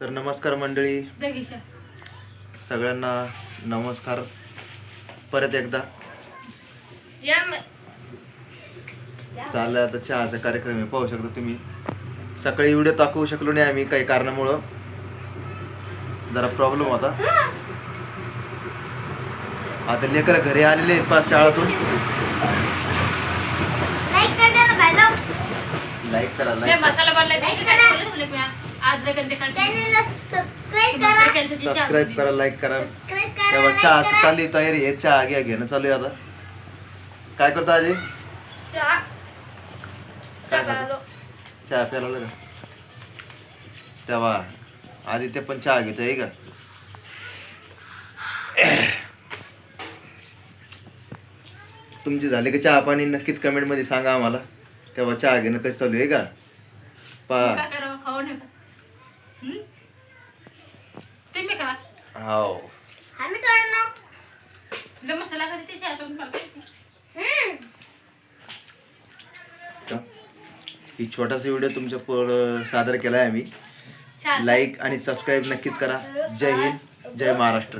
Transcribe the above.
तर नमस्कार मंडळी. सगळ्यांना नमस्कार. परत एकदा. चाललं आता चहाचा कार्यक्रम आहे पाहू शकता तुम्ही. सकाळी व्हिडिओ दाखवू शकलो नाही आम्ही काही कारणामुळं. जरा प्रॉब्लेम होता. आता लेकर घरी आलेले आहेत पाच शाळातून. लाईक करा ते लाईक मसाला बनलाय ते काय बोलले तुला मी आज लगन ते खाते सबस्क्राईब करा लाईक करा. तेव्हा चहाची चालली तयारी आहे. चहा घ्या घेणं चालू आहे आता. काय करतो आजी? काय खातो? चहा प्यायला लागला का? तेव्हा आधी ते पण चहा घेतो आहे का? तुमची झाली का चहा पाणी? नक्कीच कमेंटमध्ये सांगा आम्हाला. तेव्हा चहा घेणं कसं चालू आहे का? पा. करावं खाऊ हं? तुम्ही करा हाव. तुला मसाला खाते त्याची असं म्हणून ही छोटासा व्हिडिओ तुमच्या पुढं सादर केला आहे आम्ही. छान. लाईक आणि सबस्क्राईब नक्कीच करा. जय हिंद जय महाराष्ट्र.